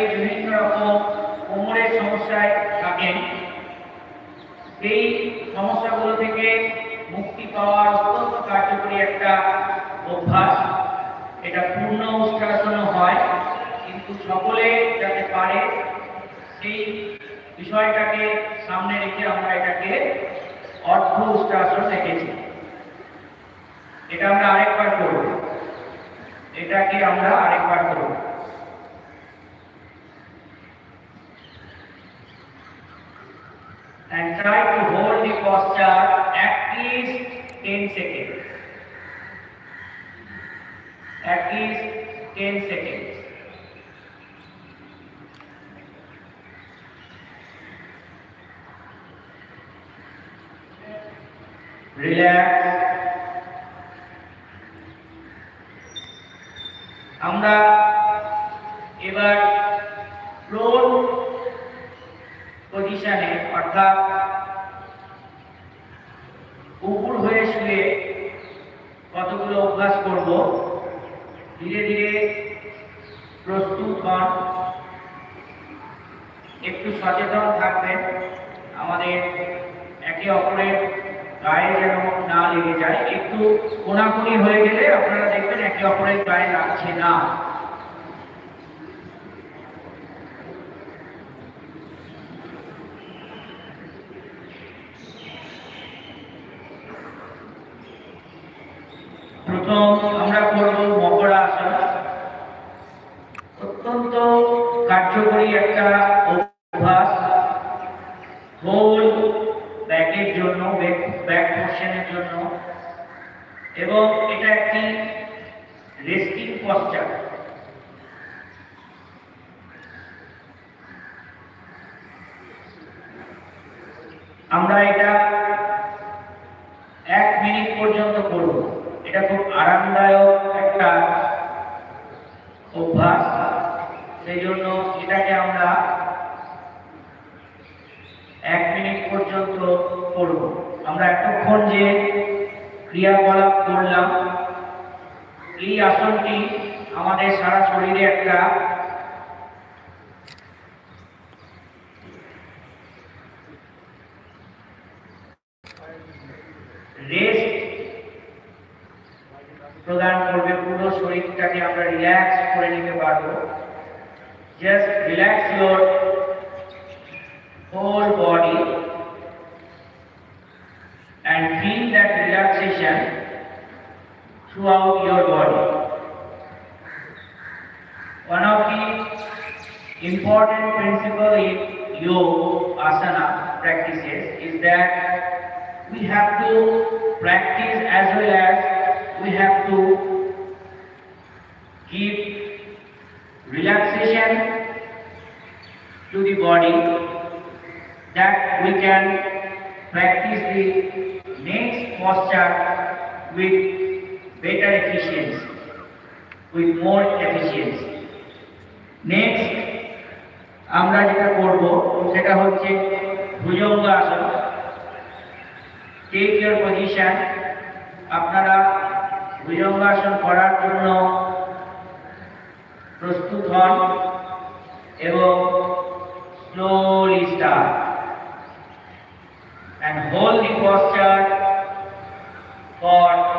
প্রায়শই বিভিন্ন রকম কোমরের সমস্যায় থাকেন, এই সমস্যাগুলো থেকে মুক্তি পাওয়ার অত্যন্ত কার্যকরী একটা অভ্যাস। এটা পূর্ণ উষ্ট্রাসনও হয়, কিন্তু সকলে যাতে পারে, সেই বিষয়টাকে সামনে রেখে আমরা এটাকে অর্ধ উষ্ট্রাসন রেখেছি এটা আমরা আরেকবার করব। এটাকে আমরা আরেকবার করব। and try to hold the posture at least 10 seconds. At least 10 seconds. Relax. আমরা এবার পজিশনে অর্থাৎ উপুর হয়ে শুয়ে কতগুলো অভ্যাস করব? ধীরে ধীরে প্রস্তুত হন। একটু সচেতন থাকবেন। আমাদের একে অপরের গায়ে যেন না লেগে যায়। একটু কোনাকুনি হয়ে গেলে আপনারা দেখবেন একে অপরের গায়ে লাগছে না। আমরা করব মকরা আসন অত্যন্ত কার্যকরী একটা অভ্যাস। হোল ব্যাকের জন্য ব্যাক পোর্শনের জন্য। এবং এটা একটি রেস্টিং পশ্চার আমরা এটা এক মিনিট পর্যন্ত করব এটা খুব আরামদায়ক একটা অভ্যাস সেই জন্য এটাকে আমরা এক মিনিট পর্যন্ত করব আমরা এতক্ষণ যে ক্রিয়াকলাপ করলাম, এই আসনটি আমাদের সারা শরীরে একটা রেস্ট প্রদান শরীরটাকে আমরা রিল্যাক্স করে নিতে পারবো just relax your whole body and feel that relaxation throughout your body. One of the important principle in yoga asana practices is that we have to practice as well as we have to give relaxation to the body that we can practice the next posture with better efficiency, with more efficiency. Next, আমরা যেটা করব সেটা হচ্ছে ভুজঙ্গ আসন take your position আপনারা ভুজঙ্গাসন করার জন্য প্রস্তুত হন এবং slowly start. And hold the posture for